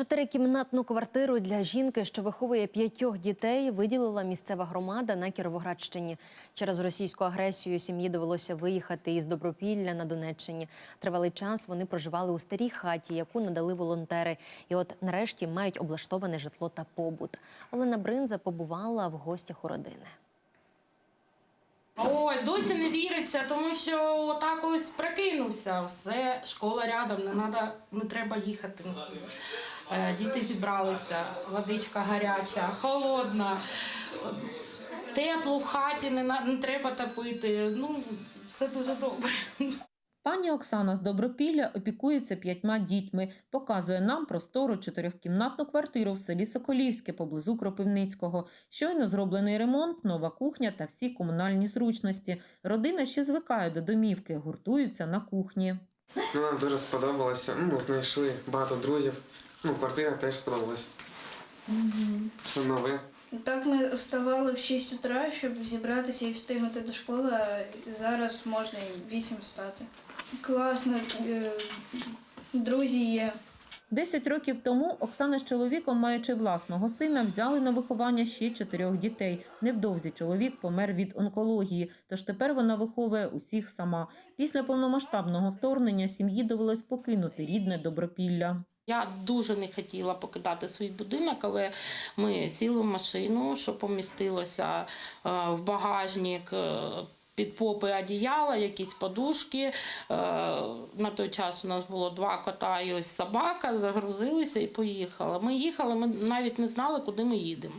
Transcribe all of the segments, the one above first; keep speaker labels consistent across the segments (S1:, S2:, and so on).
S1: Чотирикімнатну квартиру для жінки, що виховує п'ятьох дітей, виділила місцева громада на Кіровоградщині. Через російську агресію сім'ї довелося виїхати із Добропілля на Донеччині. Тривалий час вони проживали у старій хаті, яку надали волонтери. І от нарешті мають облаштоване житло та побут. Олена Бринза побувала в гостях у родини.
S2: Досі не віриться, тому що отак ось прокинувся. Все, школа рядом, не надо, не треба їхати. Е, Діти зібралися, водичка гаряча, холодна, тепло в хаті, не, не треба топити. Ну, все дуже добре.
S3: Пані Оксана з Добропілля опікується п'ятьма дітьми, показує нам простору чотирьохкімнатну квартиру в селі Соколівське поблизу Кропивницького. Щойно зроблений ремонт, нова кухня та всі комунальні зручності. Родина ще звикає до домівки, гуртуються на кухні.
S4: Ну, нам дуже сподобалося. Ну, знайшли багато друзів. Ну, квартира теж сподобалась. Все нове.
S5: Так ми вставали в 6 утра, щоб зібратися і встигнути до школи, а зараз можна і в 8 встати. Класно, е, друзі є.
S3: Десять років тому Оксана з чоловіком, маючи власного сина, взяли на виховання ще чотирьох дітей. Невдовзі чоловік помер від онкології, тож тепер вона виховує усіх сама. Після повномасштабного вторгнення сім'ї довелось покинути рідне Добропілля.
S2: Я дуже не хотіла покидати свій будинок, але ми сіли в машину, що помістилося е, в багажник. е, Під попи одіяла, якісь подушки. Е, На той час у нас було два кота і ось собака, загрузилися і поїхали. Ми їхали, ми навіть не знали, куди ми їдемо.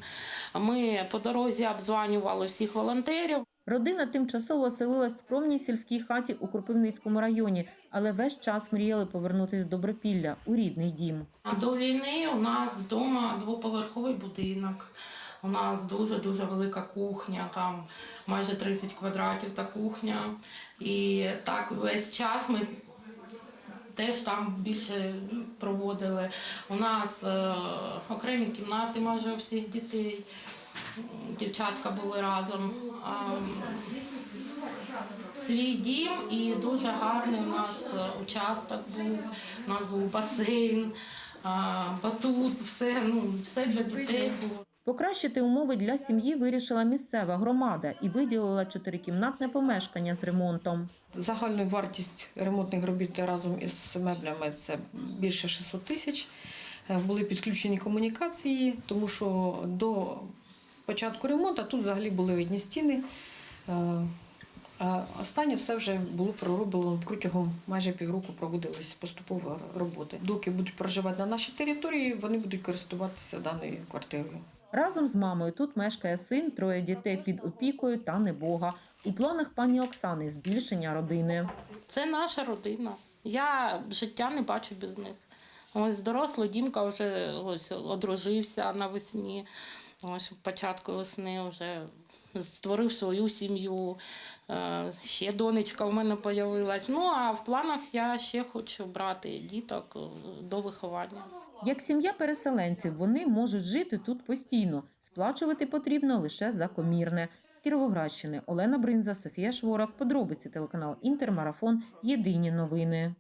S2: Ми по дорозі обзванювали всіх волонтерів.
S3: Родина тимчасово оселилась в скромній сільській хаті у Кропивницькому районі, але весь час мріяли повернутися до Добропілля у рідний дім.
S2: До війни у нас вдома двоповерховий будинок. У нас дуже дуже велика кухня, там майже 30 квадратів та кухня. І так весь час ми теж там більше проводили. У нас е, окремі кімнати майже у всіх дітей. Дівчатка були разом. Свій дім і дуже гарний у нас е, участок був. У нас був басейн, батут, все, ну, все для дітей було.
S3: Покращити умови для сім'ї вирішила місцева громада і виділила чотирикімнатне помешкання з ремонтом.
S6: Загальна вартість ремонтних робіт разом із меблями це більше 600 тисяч. Е, Були підключені комунікації, тому що до початку ремонту тут взагалі були видні стіни. Е, А останнє все вже було пророблено протягом майже півроку проводились поступово роботи. Доки будуть проживати на нашій території, вони будуть користуватися даною квартирою.
S3: Разом з мамою тут мешкає син, троє дітей під опікою та небога. У планах пані Оксани збільшення родини.
S2: Це наша родина. Я життя не бачу без них. Ось дорослий Дімка вже ось одружився навесні. Ось початку весни вже створив свою сім'ю. Е, Ще донечка в мене з'явилась. Ну а в планах я ще хочу брати діток е, до виховання.
S3: Як сім'я переселенців, вони можуть жити тут постійно. Сплачувати потрібно лише за комірне. З Кіровоградщини Олена Бринза, Софія Шворак. Подробиці телеканал Інтермарафон. Єдині новини.